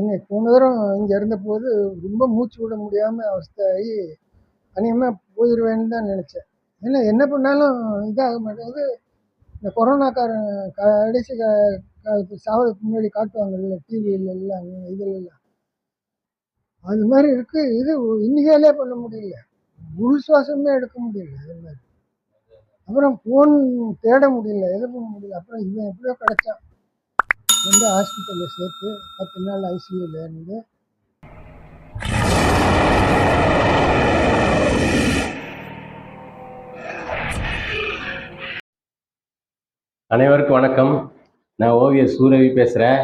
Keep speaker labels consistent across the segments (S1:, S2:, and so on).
S1: அன்னைக்கு போன தரம் இங்கே இருந்தபோது ரொம்ப மூச்சு விட முடியாமல் அவஸ்தாகி அநேகமாக போயிடுவேன்னு தான் நினச்சேன். ஏன்னா என்ன பண்ணாலும் இதாக மாட்டேங்குது. இந்த கொரோனா கொரோனாக்காரன் கடைசி காலத்து சாவதுக்கு முன்னாடி காட்டுவாங்கல்ல டிவியில் எல்லாம் இதில் எல்லாம் அது மாதிரி இருக்குது இது இன்னிகாலே பண்ண முடியல. உள் சுவாசமே எடுக்க முடியல அது மாதிரி. அப்புறம் ஃபோன் தேட முடியல எது பண்ண முடியல. அப்புறம் இவன் எப்படியோ கிடைச்சான். வந்து ஹாஸ்பிட்டலில் சேர்த்து பத்து நாள் ஐசியூவில் இருந்து
S2: அனைவருக்கும் வணக்கம். நான் ஓவியர் சூரவி பேசுகிறேன்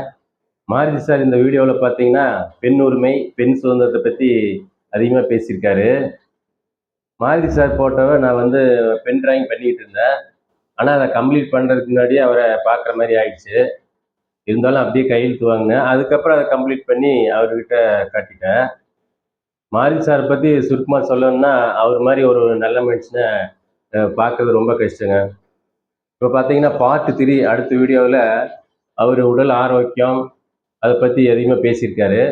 S2: மாருதி சார் இந்த வீடியோவில் பார்த்தீங்கன்னா பெண் உரிமை பெண் சுதந்திரத்தை பற்றி அதிகமாக பேசியிருக்காரு. மாருதி சார் போட்டோவை நான் வந்து பென் டிராயிங் பண்ணிக்கிட்டு இருந்தேன். ஆனால் அதை கம்ப்ளீட் பண்ணுறதுக்கு முன்னாடியே அவரை பார்க்குற மாதிரி ஆயிடுச்சு. இருந்தாலும் அப்படியே கையெழுத்து வாங்கினேன் அதுக்கப்புறம் அதை கம்ப்ளீட் பண்ணி அவர்கிட்ட காட்டிட்டேன். மாரி சார் பற்றி சுருக்கமாக சொல்லணும்னா அவர் மாதிரி ஒரு நல்ல மனுஷனை பார்க்கறது ரொம்ப கஷ்டங்க. இப்போ பார்த்தீங்கன்னா பார்ட் த்ரீ அடுத்த வீடியோவில் அவர் உடல் ஆரோக்கியம் அதை பற்றி அதிகமாக பேசியிருக்காரு.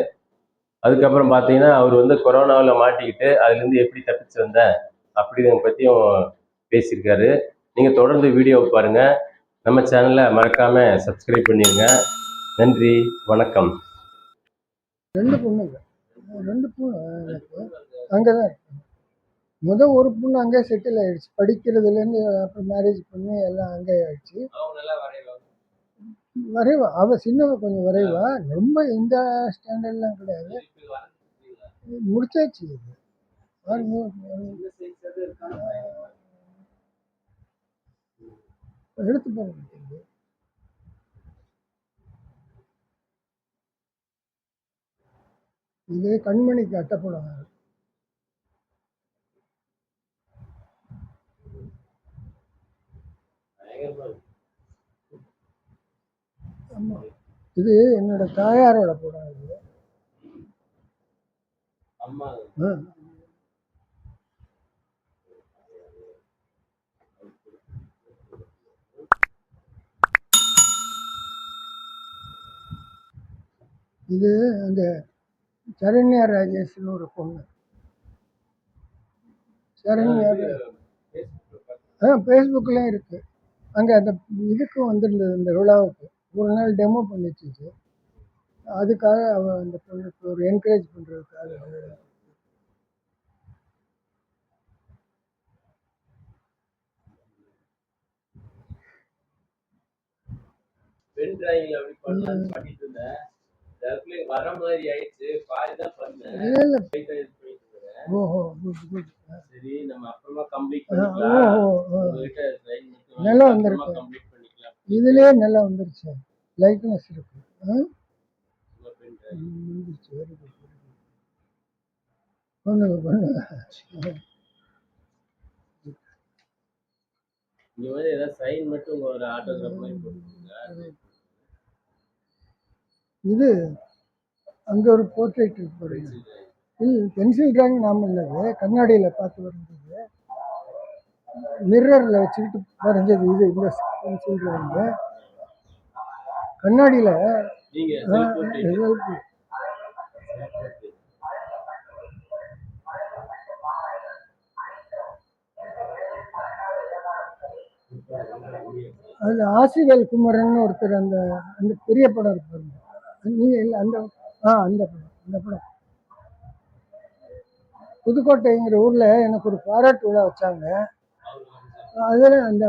S2: அதுக்கப்புறம் பார்த்தீங்கன்னா அவர் வந்து கொரோனாவில் மாட்டிக்கிட்டு அதுலேருந்து எப்படி தப்பிச்சு வந்தேன் அப்படிங்கிறத பற்றியும் பேசியிருக்காரு. நீங்கள் தொடர்ந்து வீடியோவை பாருங்கள் நம்ம சேனலை மறக்காமல் சப்ஸ்கிரைப் பண்ணிடுங்க நன்றி வணக்கம்.
S1: ரெண்டு பொண்ணுங்க ரெண்டு பொண்ணு எனக்கு. அங்கே தான் இருக்காங்க முதல் ஒரு பொண்ணு அங்கே செட்டில் ஆயிடுச்சு. படிக்கிறதுலேருந்து அப்புறம் மேரேஜ் பண்ணி எல்லாம் அங்கே ஆயிடுச்சு. வரைவா? அவள் சின்னவ கொஞ்சம் வரைவா? ரொம்ப இந்த ஸ்டாண்டர்ட்லாம் கிடையாது. முடிச்சாச்சு இது. பாருங்க, எடுத்து பாருங்க தம்பி. இது கண்மணிக்கு அட்டைப்படம் ஆமா இது என்னோட தாயாரோட படம் இது
S2: அம்மா
S1: ஆ. இது அந்த சரண்யா ராஜேஷ்னு ஒரு பொண்ணு. சரண்யா ஆ ஃபேஸ்புக்லேயும் இருக்கு. அங்கே அந்த இதுக்கு வந்திருந்தது இந்த விழாவுக்கு. ஒரு நாள் டெமோ பண்ணிச்சு அதுக்காக அவன் அந்த பொண்ணுக்கு ஒரு என்கரேஜ் பண்ணுறதுக்காக
S2: பென் டிராயிங்ல அப்படி பண்ணலாம்னு பண்ணிட்டு இருந்தேன். வர மாதிரி ஆயிடுச்சு. பாதி தான் பண்ணேன்.
S1: ஓஹோ
S2: சரி நம்ம அப்புறமா கம்ப்ளீட் பண்ணிக்கலாம்.
S1: நல்லா வந்திருக்கு.
S2: complete பண்ணிக்கலாம்.
S1: இதுலயே நல்லா வந்துருச்சு. லைட்னஸ் இருக்கு. பண்ணுங்க பண்ணுங்க.
S2: இங்க வந்து ஏதாவது சைன் மட்டும் ஒரு ஆட்டோகிராஃப் மாதிரி போட்டுருங்க
S1: இது அங்க ஒரு போர்ட்ரேட் பாருங்க. இல்லை பென்சில் டிராயிங் நாம இல்லது கண்ணாடியில் பார்த்து வரைஞ்சது. மிரரில் வச்சுக்கிட்டு வரைஞ்சது இது இந்த பென்சில் டிராயிங்கு கண்ணாடியில். அதில் ஆசிவேல் குமரன் ஒருத்தர் அந்த அந்த பெரிய படம் இருக்கு பாருங்க. நீங்கள் இல்லை அந்த ஆ அந்த படம் அந்த படம். புதுக்கோட்டைங்கிற ஊரில் எனக்கு ஒரு பாராட்டு விழா வச்சாங்க. அதில் அந்த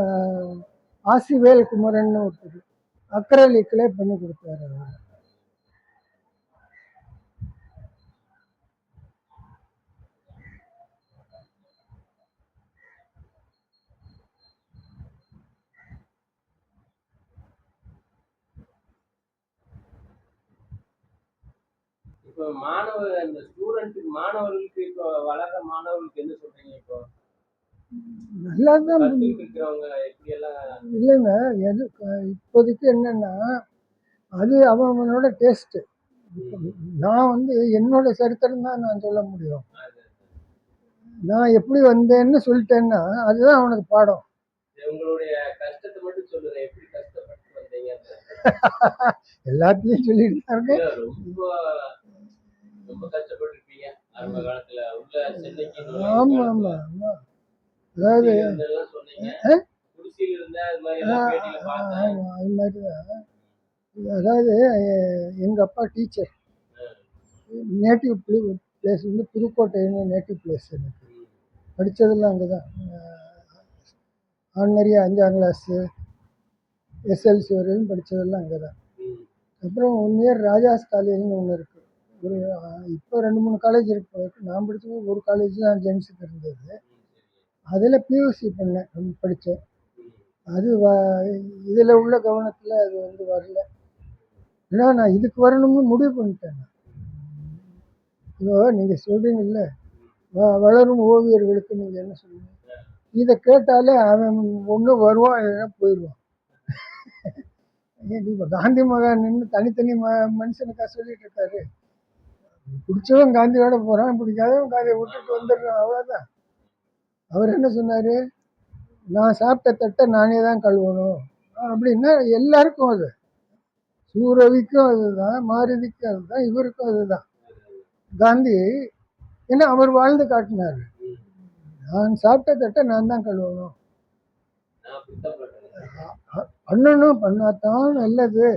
S1: ஆசிவேல் குமரன் ஒருத்தர் அக்ரலிக்கலே பண்ணி கொடுத்தாரு
S2: இப்போ மாணவர் அந்த ஸ்டூடெண்ட்டுக்கு மாணவர்களுக்கு இப்போ வளர்ற மாணவர்களுக்கு என்ன சொல்றீங்க இப்போ?
S1: நல்லா தான் இல்லைங்க எது இப்போதைக்கு என்னன்னா அது அவன் அவனோட டேஸ்ட்டு நான் வந்து என்னோட சரித்திரம் தான் நான் சொல்ல முடியும். நான் எப்படி வந்தேன்னு சொல்லிட்டேன்னா அதுதான் அவனுக்கு பாடம்.
S2: உங்களுடைய கஷ்டத்தை மட்டும் சொல்லுங்க எப்படி கஷ்டப்பட்டு வந்தீங்க
S1: எல்லாத்தையும் சொல்லிட்டு
S2: ரொம்ப ரொம்ப கஷ்டப்பட்டிருப்பீங்க ஆரம்ப காலத்துல உள்ள சென்னைக்கு நுழையும்
S1: ஆமா. ஆமா ஆமா. அதாவது
S2: அது மாதிரி
S1: தான். அதாவது எ- எங்க அப்பா டீச்சர். நேட்டிவ் பிளேஸ் வந்து புதுக்கோட்டைன்னு நேட்டிவ் பிளேஸ் எனக்கு. படித்ததெல்லாம் அங்கே தான் ஆர்டினரியாக அஞ்சாம் கிளாஸு எஸ்எல்சி வரையும் படித்ததெல்லாம் அங்கே தான். அப்புறம் ஒன் இயர் ராஜாஸ் காலேஜ்னு ஒன்று இருக்குது ஒரு இப்போ ரெண்டு மூணு காலேஜ் இருக்கு. நான் படித்தது ஒரு காலேஜ் தான் ஜென்ஸுக்கு இருந்தது. அதில் பியூசி பண்ணேன். படித்தேன் அது வ இதில் உள்ள கவனத்தில் அது வந்து வரல. ஏன்னா நான் இதுக்கு வரணும்னு முடிவு பண்ணிட்டேன் நான். இப்போ நீங்கள் சொல்கிறீங்கல்ல வ வளரும் ஓவியர்களுக்கு நீங்கள் என்ன சொல்லுவீங்க இதை கேட்டாலே அவன் ஒன்று வருவான் இல்லைன்னா போயிடுவான் இப்போ காந்தி மகான் நின்று தனித்தனி ம மனுஷனுக்காக சொல்லிட்டு இருக்காரு? பிடிச்சவன் காந்தியோட போகிறான் பிடிக்காதவன் காந்தியை விட்டுட்டு வந்துடுறான் அவ்வளோதான் அவர் என்ன சொன்னார்? நான் சாப்பிட்ட தட்டை நானே தான் கழுவணும். அப்படின்னா எல்லாருக்கும் அது. சூரவிக்கும் அதுதான் மாருதிக்கும் அதுதான் இவருக்கும் அதுதான். காந்தி ஏன்னா அவர் வாழ்ந்து காட்டினார். நான் சாப்பிட்ட தட்டை நான் தான் கழுவணும். பண்ணணும் பண்ணாதான் நல்லது.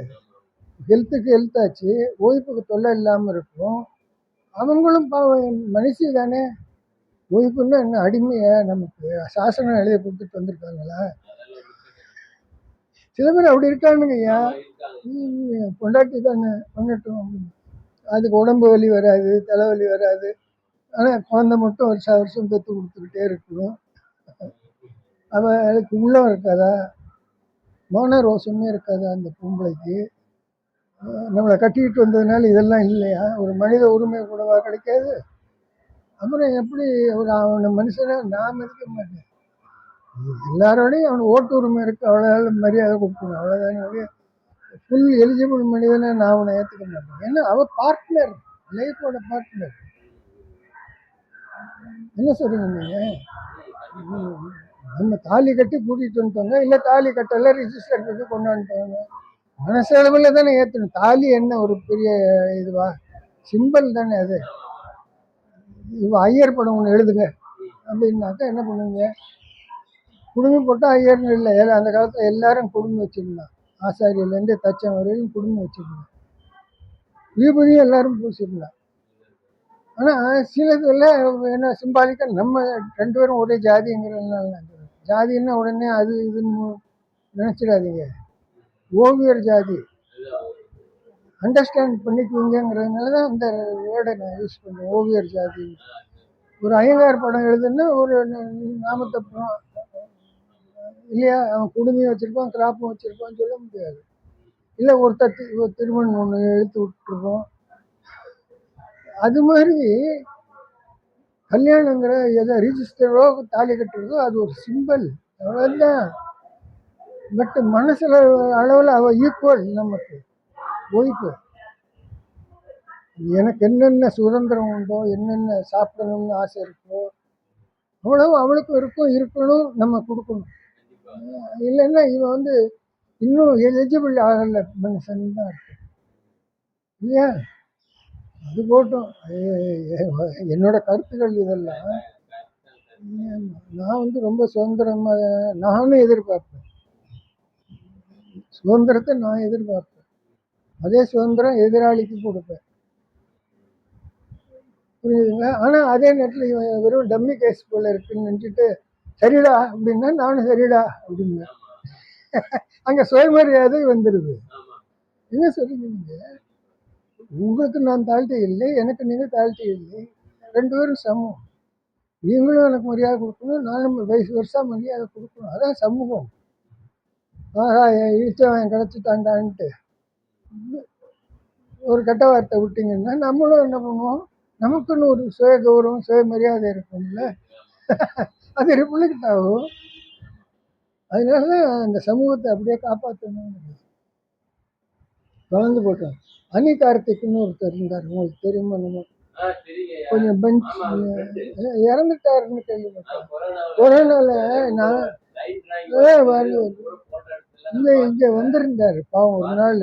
S1: ஹெல்த்துக்கு ஹெல்த் ஆச்சு ஓய்வுக்கு தொல்லை இல்லாமல் இருக்கும். அவங்களும் பாவம் மனுஷி தானே? ஓய்வுன்னா என்ன அடிமையா நமக்கு? சாசனம் எழுதி கொடுத்துட்டு வந்திருக்காங்களா? சில பேர் அப்படி
S2: இருக்கானுங்க
S1: ஐயா. பொண்டாட்டி தானே பண்ணட்டும் அதுக்கு உடம்பு வலி வராது தலைவலி வராது. ஆனால் குழந்தை மட்டும் வருஷம் வருஷம் பெற்று கொடுத்துக்கிட்டே இருக்கணும். அவளுக்கு உள்ளம் இருக்காதா? மோன ரோசமே இருக்காதா அந்த பொம்பளைக்கு? நம்மளை கட்டிக்கிட்டு வந்ததுனால இதெல்லாம் இல்லையா? ஒரு மனித உரிமை கூடவா கிடைக்காது? அப்புறம் எப்படி ஒரு அவனை மனுஷனை நான் மதிக்க மாட்டேன். எல்லாரோடையும் அவனுக்கு ஓட்டு உரிமை இருக்கு அவ்வளோ மரியாதை கொடுக்கணும். அவ்வளோதானே ஃபுல் எலிஜிபிள் மனிதனை நான் அவனை ஏற்றுக்க மாட்டேன். ஏன்னா அவன் பார்ட்னர் லைஃபோட பார்ட்னர் என்ன சொல்றீங்க நீங்கள் நம்ம தாலி கட்டி கூட்டிகிட்டு வந்துட்டோங்க இல்லை தாலி கட்டெல்லாம் ரிஜிஸ்டர் பண்ணி கொண்டாந்துட்டோங்க மனசளவில் தானே ஏற்றணும் தாலி என்ன ஒரு பெரிய இதுவா? சிம்பிள் தானே அது. இப்போ ஐயர் படம் ஒன்று எழுதுங்க. அப்படின்னாக்கா என்ன பண்ணுவீங்க? குடுமி போட்டால் ஐயர்னு இல்லை. ஏன்னா அந்த காலத்தில் எல்லாரும் குடுமி வச்சுருந்தான் ஆசாரியிலேருந்து தச்சம் வரையிலும் குடுமி வச்சுருந்தான் விபூதியும் எல்லாரும் பூசிருந்தான் ஆனால் சிலதில் என்ன சிம்பாலிக்காக நம்ம ரெண்டு பேரும் ஒரே ஜாதிங்கிறதுனால ஜாதின்னா உடனே அது இதுன்னு நினச்சிடாதீங்க. ஓவியர் ஜாதி. அண்டர்ஸ்டாண்ட் பண்ணிக்குவீங்கிறதுனால தான் அந்த வேர்டை நான் யூஸ் பண்ணுவேன் ஓவியர் ஜாதி. ஒரு ஐயங்கார் படம் எழுதுன்னா ஒரு நாமத்தை இல்லையா அவன் குடுமையும் வச்சுருப்பான் கிராப்பும் வச்சுருப்பான்னு சொல்ல முடியாது. இல்லை ஒருத்தர் தி ஒரு திருமணம் ஒன்று எழுத்து விட்டுருப்போம் அது மாதிரி கல்யாணங்கிற எதை ரிஜிஸ்டரோ தாலி கட்டுறதோ அது ஒரு சிம்பிள் அவ்வளோதான் பட் மனசில் அளவில் அவள் ஈக்குவல் நமக்கு. ஒய்ஃபு எனக்கு என்னென்ன சுதந்திரம் உண்டோ என்னென்ன சாப்பிடணும்னு ஆசை இருக்கோ அவ்வளவு அவளுக்கும் இருக்கும் இருக்கணும் நம்ம கொடுக்கணும். இல்லைன்னா இவன் வந்து இன்னும் எலிஜிபிள் ஆகலை மனுஷன் தான் இருக்கு. இல்லையா? அது போட்டும். என்னோட கருத்துக்கள் இதெல்லாம். நான் வந்து ரொம்ப சுதந்திரமாக நானும் எதிர்பார்ப்பேன். சுதந்திரத்தை நான் எதிர்பார்ப்பேன். அதே சுதந்திரம் எதிராளிக்கு கொடுப்பேன். புரியுதுங்களா ஆனால் அதே நேரத்தில் இவன் வெறும் டம்மி கேஸ் போல இருக்குன்னு நினச்சிட்டு சரிடா அப்படின்னா நானும் சரிடா அப்படிங்க அங்கே சுயமரியாதை வந்துடுது என்ன சொல்லுங்க உங்களுக்கு நான் தாழ்த்தி இல்லை எனக்கு நீங்கள் தாழ்த்தி இல்லை. ரெண்டு பேரும் சமம். நீங்களும் எனக்கு மரியாதை கொடுக்கணும் நானும் வயசு வருஷம் மரியாதை கொடுக்கணும். அதான் சமூகம். ஆஹா ஈச்சவன் கிடச்சிட்டான்டான்ட்டு. ஒரு கெட்ட வார்த்தை விட்டீங்கன்னா நம்மளும் என்ன பண்ணுவோம்? நமக்குன்னு ஒரு சுய கௌரவம் சுய மரியாதை இருக்கும்ல. அது ரிப்ளிகட் ஆகும். அதனால தான் அந்த சமூகத்தை அப்படியே காப்பாற்றணும் வளர்ந்து போட்டோம். அனி கார்த்திக்னு ஒருத்தர் இருந்தார். உங்களுக்கு தெரியுமா நம்ம. கொஞ்சம் பெஞ்ச். இறந்துட்டாருன்னு கேள்விப்பட்டேன்.
S2: கொரோனாவில்
S1: நான்
S2: லைட் டிராயிங்
S1: இங்கே இங்கே பாவம் ஒரு நாள்.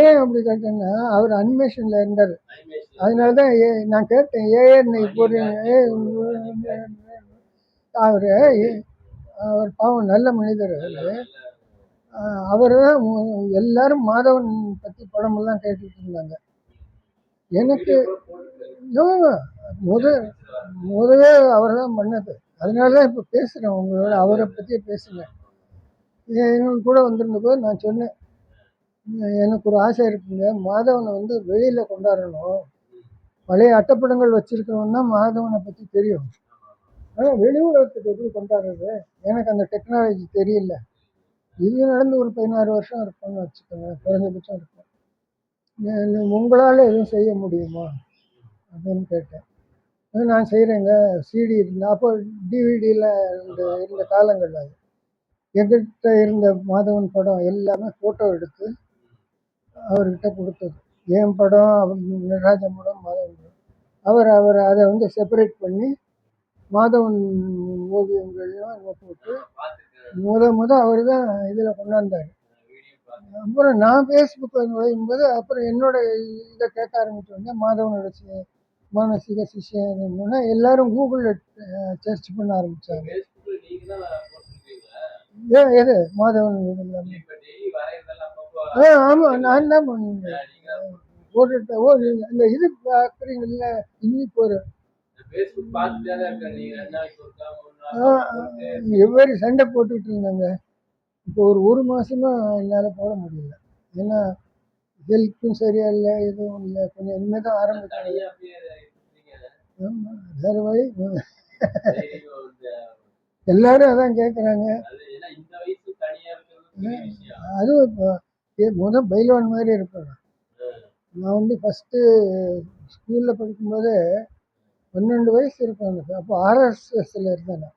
S1: ஏன் அப்படி கேட்டேன்னா அவர் அனிமேஷனில் இருந்தார். அதனால தான் ஏ நான் கேட்டேன். ஏன் இப்போ அவர் அவர் பாவம் நல்ல மனிதர் அவர். அவர் தான் எல்லாரும் மாதவன் பற்றி படமெல்லாம் கேட்டுட்டு இருந்தாங்க. எனக்கு ஆமா, முத முதவே அவர் தான் பண்ணது. அதனால தான் இப்போ பேசுகிறேன் உங்களோட அவரை பற்றி பேசுகிறேன் எங்களுக்கு கூட வந்திருந்த போது நான் சொன்னேன். எனக்கு ஒரு ஆசை இருக்குங்க. மாதவனை வந்து வெளியில் கொண்டாடணும். பழைய அட்டப்படங்கள் வச்சுருக்கிறவன் தான் மாதவனை பற்றி தெரியும். ஆனால் வெளி உலகத்துக்கு எப்படி கொண்டாடுறது? எனக்கு அந்த டெக்னாலஜி தெரியல. இது நடந்து ஒரு பதினாறு வருஷம் இருக்கும்னு வச்சுக்கோங்க. குறைஞ்சபட்சம் இருக்கும். உங்களால் எதுவும் செய்ய முடியுமா? அப்படின்னு கேட்டேன். நான் செய்கிறேங்க சிடி இருந்தா அப்போ டிவிடியில் இருந்த இருந்த காலங்கள் அது. எங்கிட்ட இருந்த மாதவன் படம் எல்லாமே ஃபோட்டோ எடுத்து அவர்கிட்ட கொடுத்தது. என் படம் அவர் நடராஜ படம் மாதவன் படம். அவர் அவர் அதை வந்து செப்பரேட் பண்ணி மாதவன் ஓவியங்கள்லாம் அங்கே போட்டு முத முத அவர் தான் இதில் கொண்டாந்தார். அப்புறம் நான் ஃபேஸ்புக்கில் நுழையும்போது அப்புறம் என்னோட இதை கேட்க ஆரம்பிச்சோடனே மாதவனோட சி- மானசீக சிஷ்யன் என்னன்னா எல்லாரும் கூகுளில் சர்ச் பண்ண ஆரம்பித்தாங்க ஏன் எது? மாதவன் ஆ ஆமாம் நான் தான் பண்ணுவேன். போட்டுட்டு ஓ நீங்கள் இந்த இது பார்க்குறீங்கல்ல இன்னைக்கு ஒரு எவ்வளவு சண்டை போட்டுட்டு இருந்தாங்க. இப்போ ஒரு ஒரு மாசமா என்னால் போட முடியல. ஏன்னா ஹெல்த்தும் சரியா இல்லை எதுவும் இல்லை. கொஞ்சம் இனிமேல் தான் ஆரம்பிக்கணும்
S2: தனியா அப்படியே இருக்கீங்க
S1: ஆமா, வேற வழி எல்லாரும் அதான் கேட்குறாங்க அதுவும் இப்போ ஏ, முத பைலவான் மாதிரி இருப்பேன் நான். வந்து ஃபஸ்ட்டு ஸ்கூலில் படிக்கும்போது பன்னெண்டு வயசு இருப்பேன் அப்போ ஆர்எஸ்எஸ்ல இருந்தேன் நான்.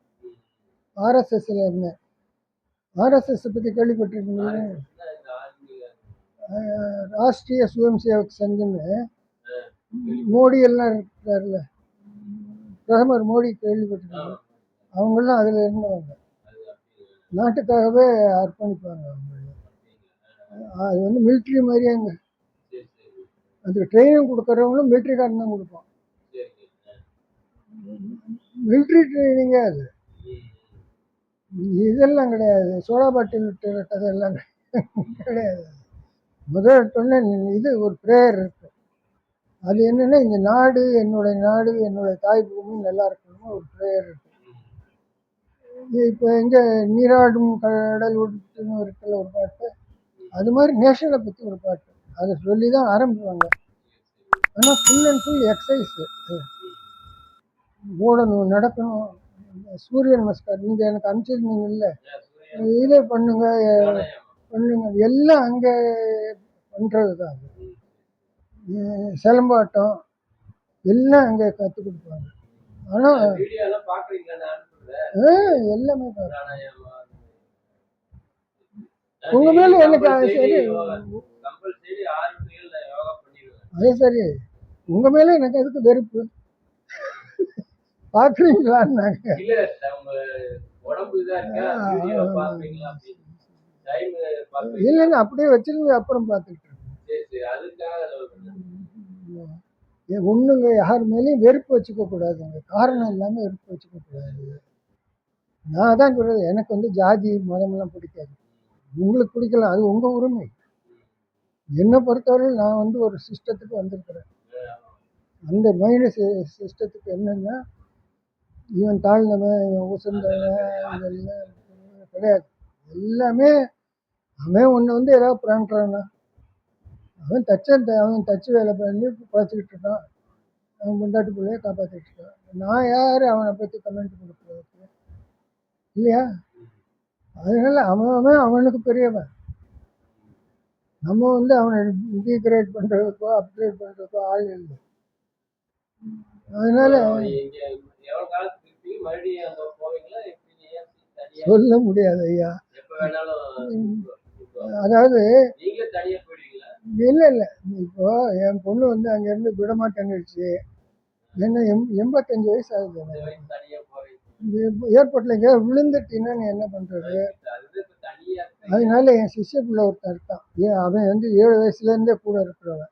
S1: ஆர்எஸ்எஸ்ல இருந்தேன். ஆர்எஸ்எஸ் பற்றி ஆஹ் ராஷ்ட்ரிய சுயம் சேவக் சங்கன்னு மோடி எல்லாம் இருக்கிறார்ல. பிரதமர் மோடி கேள்விப்பட்டிருக்காங்க அவங்கெல்லாம் அதில் இருந்தவங்க. நாட்டுக்காகவே அர்ப்பணிப்பாங்க அவங்க அது வந்து மிலிட்ரி மாதிரியாங்க அதுக்கு ட்ரைனிங் கொடுக்குறவங்களும் மிலிட்ரிக்காரன் தான்
S2: சரிங்க
S1: மிலிட்ரி ட்ரைனிங்கே அது. இதெல்லாம் கிடையாது. சோடா பாட்டில் அதெல்லாம் கிடையாது. முதல் சொன்ன இது ஒரு ப்ரேயர் இருக்கு. அது என்னன்னா இந்த நாடு என்னுடைய நாடு என்னுடைய தாய் பூமி நல்லா இருக்கணும்னு ஒரு ப்ரேயர் இருக்கு. இப்போ எங்கே நீராடும் கடல் விட்டுன்னு இருக்குல்ல ஒரு பாட்டு? அது மாதிரி நேஷனை பற்றி ஒரு பாட்டு. அதை சொல்லி தான் ஆரம்பிப்பாங்க. ஆனால் ஃபுல் அண்ட் ஃபுல் எக்ஸசைஸ் ஓடணும் நடக்கணும். சூரிய நமஸ்கார் நீங்கள் எனக்கு அனுப்பிச்சிருந்தீங்கல்ல? இதை பண்ணுங்க. பண்ணுங்க. எல்லாம் அங்கே பண்ணுறது தான் அது. சிலம்பாட்டம் எல்லாம் அங்கே கற்றுக் கொடுப்பாங்க. ஆனால்
S2: எல்லாம்
S1: உங்க மேல எனக்கு அது சரி. அதே சரி. உங்கள் மேலே எனக்கு எதுக்கு வெறுப்பு? பார்க்குறீங்களான்னாங்க
S2: இல்ல உங்க உடம்பு இதா இருக்கா? வீடியோ பாக்குறீங்களா அப்படின்னு டைம் பாக்குறீங்க
S1: இல்லைங்க அப்படியே வச்சிருந்து அப்புறம் பார்த்துட்டு ஒண்ணுங்க யார் மேலேயும் வெறுப்பு வச்சுக்க கூடாதுங்க காரணம் இல்லாமல் வெறுப்பு வச்சுக்க கூடாது நான் தான் சொல்றது. எனக்கு வந்து ஜாதி மதமெல்லாம் பிடிக்காது. உங்களுக்கு பிடிக்கலாம் அது உங்க உரிமை. என்னை பொறுத்தவரையில் நான் வந்து ஒரு சிஸ்டத்துக்கு வந்திருக்கிறேன். அந்த மைண்ட் சிஸ்டத்துக்கு என்னன்னா இவன் தாழ்ந்தவன் இவன் உசந்தவன் இதெல்லாம் கிடையாது. எல்லாமே அவன் ஒன்று வந்து ஏதாவது பிராண்டானா அவன் தச்ச அவன் தச்சு வேலை பண்ணி குறைச்சிக்கிட்டு இருக்கான். அவன் முண்டாட்டு பிள்ளைய காப்பாற்றிட்டு இருக்கான். நான் யார் அவனை பற்றி கமெண்ட் கொடுக்குறதுக்கு இல்லையா? அதனால அவன் அவன் அவனுக்கு பெரியவன். நம்ம வந்து அவனை டீக்ரேட் பண்ணுறதுக்கோ அப்கிரேட் பண்ணுறதுக்கோ ஆள் இல்லை. அதனால சொல்ல முடியாது ஐயா. அதாவது இல்லை இல்லை. இப்போ என் பொண்ணு வந்து அங்கேருந்து விடமாட்டேன்னுச்சு. என்ன எம் எண்பத்தஞ்சு வயசு ஆகுது
S2: ஏர்போர்ட்ல
S1: எனக்கு. ஏர்போர்ட்டில் விழுந்துட்டீங்கன்னா நீ என்ன பண்ணுறது அதனால என் சிஷ்ய பிள்ளை ஒருத்தன் இருக்கான். ஏன் அவன் வந்து ஏழு வயசுலேருந்தே கூட இருக்கிறவன்.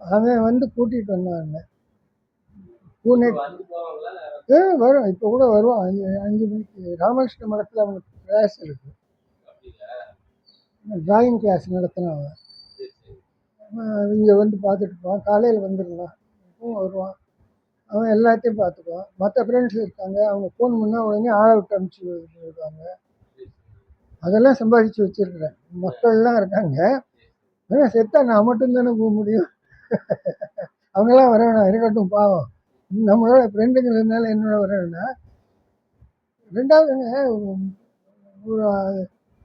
S1: அவன் வந்து கூட்டிகிட்டு வந்தான் பூனே ஏ வரும். இப்போ கூட வருவான். அஞ்சு அஞ்சு மணிக்கு. ராமகிருஷ்ண மடத்தில் அவனுக்கு கிளாஸ் இருக்கு. டிராயிங் கிளாஸ் நடத்தினான் அவன். இங்கே வந்து பார்த்துட்டு போவான் காலையில் வந்துடுவான் வருவான். அவன் எல்லாத்தையும் பார்த்துக்குவான். மற்ற ஃப்ரெண்ட்ஸ் இருக்காங்க. அவங்க ஃபோன் பண்ணால் உடனே ஆளை விட்டு அனுப்பிச்சி விடுவாங்க. அதெல்லாம் சம்பாதிச்சு வச்சுருக்கிறேன். மக்கள்லாம் இருக்காங்க. ஆனால் செத்தா நான் மட்டும்தானே போக முடியும். அவங்களாம் வர வேணாம் இருக்கட்டும் பாவம். நம்மளோட ஃப்ரெண்டுங்கிறதுனால என்னோட வர வேணாம் ரெண்டாவதுங்க ஒரு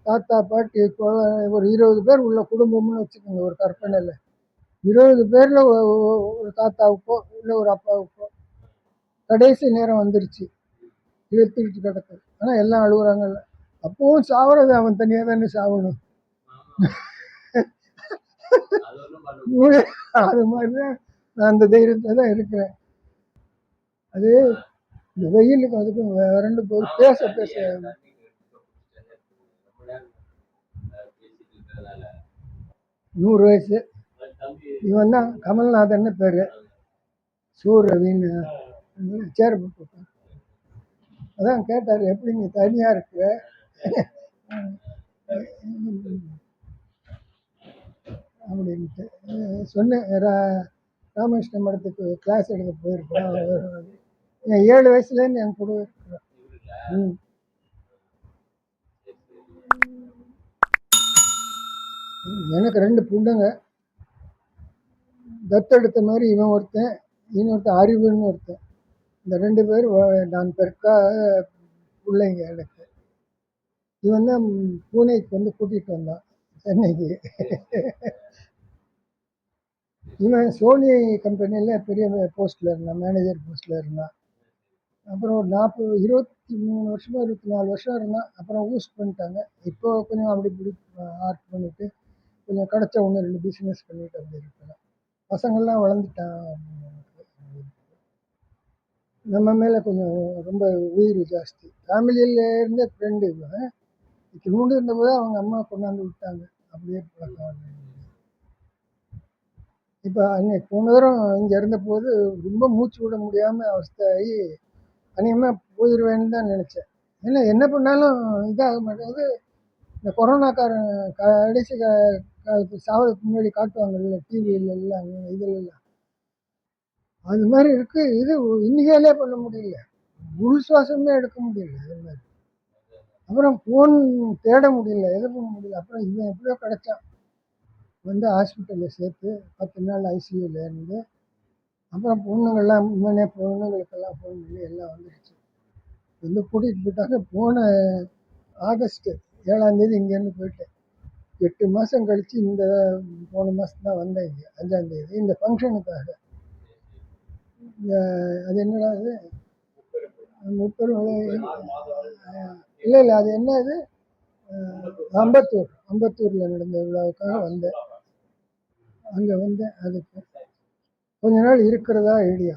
S1: தாத்தா பாட்டி குழந்தை ஒரு இருபது பேர் உள்ள குடும்பம்னு வச்சுக்கோங்க ஒரு கற்பனையில். இருபது பேரில் ஒரு தாத்தாவுக்கோ இல்லை ஒரு அப்பாவுக்கோ கடைசி நேரம் வந்துருச்சு. இழுத்துக்கிட்டு கிடக்கு. ஆனால் எல்லாம் அழுகுறாங்கல்ல அப்பவும் சாவறது அவன் தனியாக தானே சாவணும். அது மாதிரி தான் நான் அந்த தைரியத்தில் தான் இருக்கிறேன். அது இந்த வெயிலுக்கு அதுக்கும் வறண்டு போது பேச பேச. நூறு வயசு. இவன் தான் கமல்நாதன் பேர் சூரவின்னு சேர் போட்டு அதான் கேட்டார் எப்படி நீ தனியாக இருக்கிற அப்படின்ட்டு. சொன்னேன் ரா- ராமகிருஷ்ண மடத்துக்கு கிளாஸ் எடுக்க போயிருக்கோம். ஏழு வயசுலேருந்து என் கூட இருக்கிறான் ம். எனக்கு ரெண்டு புண்டுங்க. தத்தெடுத்த மாதிரி இவன் ஒருத்தன் இன்னொருத்தன் அறிவுன்னு ஒருத்தன். இந்த ரெண்டு பேர் நான் பெருக்கா பிள்ளைங்க எனக்கு. இவன் தான் பூனேக்கு வந்து கூட்டிகிட்டு வந்தான் சென்னைக்கு. இவன் சோனி கம்பெனியில் பெரிய போஸ்ட்டில் இருந்தான் மேனேஜர் போஸ்ட்டில் இருந்தான். அப்புறம் ஒரு நாற்பது இருபத்தி மூணு வருஷமாக இருபத்தி நாலு வருஷம் இருந்தான். அப்புறம் ஊஸ் பண்ணிட்டாங்க. இப்போ கொஞ்சம் அப்படி இப்படி ஆர்ட் பண்ணிட்டு கொஞ்சம் கிடச்ச ஒன்று ரெண்டு பிஸ்னஸ் பண்ணிட்டு அப்படி இருக்கலாம் பசங்கள்லாம் வளர்ந்துட்டான் நம்ம மேலே கொஞ்சம் ரொம்ப உயிர் ஜாஸ்தி. ஃபேமிலியில் இருந்த ஃப்ரெண்டு இவன். திருமணம் இருந்தபோது அவங்க அம்மா கொண்டாந்து விட்டாங்க. அப்படியே பழக்கம். இப்போ அன்னைக்கு போன தரம் இங்கே இருந்தபோது ரொம்ப மூச்சு விட முடியாமல் அவஸ்தாகி அநேகமாக போயிடுவேன்னு தான் நினச்சேன். ஏன்னா என்ன பண்ணாலும் இதாக மாட்டேங்குது. இந்த கொரோனாக்காரன் கடைசி காலத்து சாவதுக்கு முன்னாடி காட்டுவாங்கல்ல டிவியில் எல்லாம் இதில் எல்லாம் அது மாதிரி இருக்கு. இது இன்னிக்காலே பண்ண முடியல. உள் சுவாசமே எடுக்க முடியல அது மாதிரி. அப்புறம் ஃபோன் தேட முடியல எது பண்ண முடியல. அப்புறம் இவன் எப்படியோ கிடச்சான். வந்து ஹாஸ்பிட்டலில் சேர்த்து பத்து நாள் ஐசியூவில் இருந்து அப்புறம் பொண்ணுங்கள்லாம் முன்னே பொண்ணுங்களுக்கெல்லாம் ஃபோன் பண்ணி எல்லாம் வந்துடுச்சு வந்து கூட்டிகிட்டு போயிட்டாங்க. போன ஆகஸ்ட்டு ஏழாந்தேதி இங்கேருந்து போயிட்டேன். எட்டு மாதம் கழித்து இந்த போன மாதம் தான் வந்தேன் இங்கே அஞ்சாந்தேதி இந்த ஃபங்க்ஷனுக்காக அது என்னடா அது? முப்பெரும் இல்லை இல்லை அது என்ன இது அம்பத்தூர். அம்பத்தூரில் நடந்த விழாவுக்காக வந்தேன். அங்கே வந்தேன் அதுக்கு. கொஞ்ச நாள் இருக்கிறதா ஐடியா.